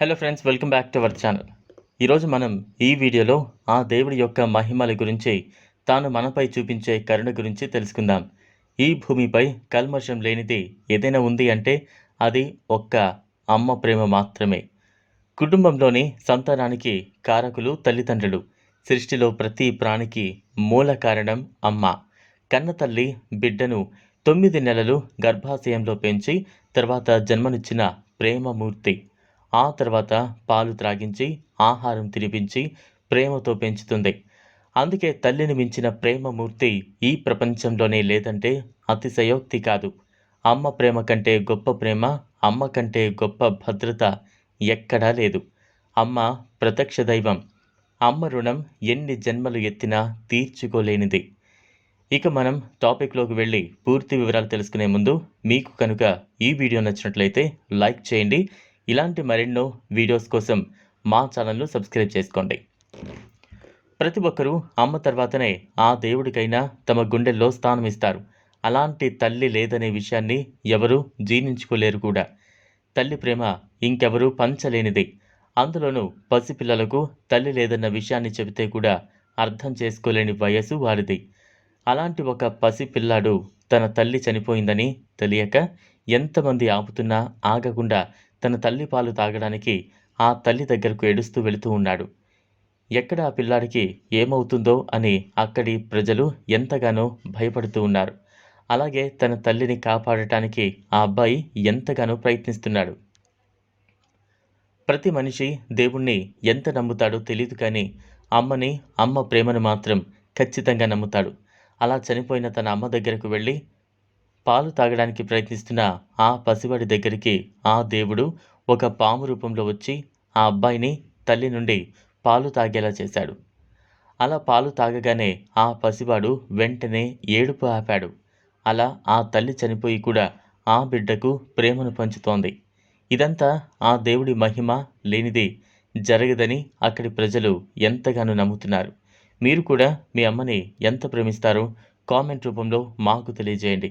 Hello friends welcome back to our channel ఈరోజు మనం ఈ వీడియోలో ఆ దేవుడి యొక్క మహిమల గురించి తాను మనపై చూపించే కరుణ గురించి తెలుసుకుందాం. ఈ భూమిపై కల్మషం లేనిది ఏదైనా ఉంది అంటే అది ఒక్క అమ్మ ప్రేమ మాత్రమే. కుటుంబంలోని సంతానానికి కారకులు తల్లిదండ్రులు. సృష్టిలో ప్రతి ప్రాణికి మూల కారణం అమ్మ. కన్న తల్లి బిడ్డను తొమ్మిది నెలలు గర్భాశయంలో పెంచి తర్వాత జన్మనిచ్చిన ప్రేమమూర్తి. ఆ తర్వాత పాలు త్రాగించి ఆహారం తినిపించి ప్రేమతో పెంచుతుంది. అందుకే తల్లిని మించిన ప్రేమమూర్తి ఈ ప్రపంచంలోనే లేదంటే అతిశయోక్తి కాదు. అమ్మ ప్రేమ కంటే గొప్ప ప్రేమ అమ్మ కంటే గొప్ప భద్రత ఎక్కడా లేదు. అమ్మ ప్రత్యక్ష దైవం. అమ్మ రుణం ఎన్ని జన్మలు ఎత్తినా తీర్చుకోలేనిది. ఇక మనం టాపిక్లోకి వెళ్ళి పూర్తి వివరాలు తెలుసుకునే ముందు మీకు కనుక ఈ వీడియో నచ్చినట్లయితే లైక్ చేయండి ఇలాంటి మరెన్నో వీడియోస్ కోసం మా ఛానల్ను సబ్స్క్రైబ్ చేసుకోండి. ప్రతి ఒక్కరూ అమ్మ తర్వాతనే ఆ దేవుడికైనా తమ గుండెల్లో స్థానం ఇస్తారు. అలాంటి తల్లి లేదనే విషయాన్ని ఎవరూ జీర్ణించుకోలేరు కూడా. తల్లి ప్రేమ ఇంకెవరూ పంచలేనిది. అందులోనూ పసిపిల్లలకు తల్లి లేదన్న విషయాన్ని చెబితే కూడా అర్థం చేసుకోలేని వయసు వారిది. అలాంటి ఒక పసిపిల్లాడు తన తల్లి చనిపోయిందని తెలియక ఎంతమంది ఆపుతున్నా ఆగకుండా తన తల్లి పాలు తాగడానికి ఆ తల్లి దగ్గరకు ఏడుస్తూ వెళుతూ ఉన్నాడు. ఎక్కడ ఆ పిల్లాడికి ఏమవుతుందో అని అక్కడి ప్రజలు ఎంతగానో భయపడుతూ ఉన్నారు. అలాగే తన తల్లిని కాపాడటానికి ఆ అబ్బాయి ఎంతగానో ప్రయత్నిస్తున్నాడు. ప్రతి మనిషి దేవుణ్ణి ఎంత నమ్ముతాడో తెలియదు కానీ అమ్మని అమ్మ ప్రేమను మాత్రం ఖచ్చితంగా నమ్ముతాడు. అలా చనిపోయిన తన అమ్మ దగ్గరకు వెళ్ళి పాలు తాగడానికి ప్రయత్నిస్తున్న ఆ పసివాడి దగ్గరికి ఆ దేవుడు ఒక పాము రూపంలో వచ్చి ఆ అబ్బాయిని తల్లి నుండి పాలు తాగేలా చేశాడు. అలా పాలు తాగగానే ఆ పసివాడు వెంటనే ఏడుపు ఆపాడు. అలా ఆ తల్లి చనిపోయి కూడా ఆ బిడ్డకు ప్రేమను పంచుతోంది. ఇదంతా ఆ దేవుడి మహిమ లేనిది జరగదని అక్కడి ప్రజలు ఎంతగానో నమ్ముతున్నారు. మీరు కూడా మీ అమ్మని ఎంత ప్రేమిస్తారో కామెంట్ రూపంలో మాకు తెలియజేయండి.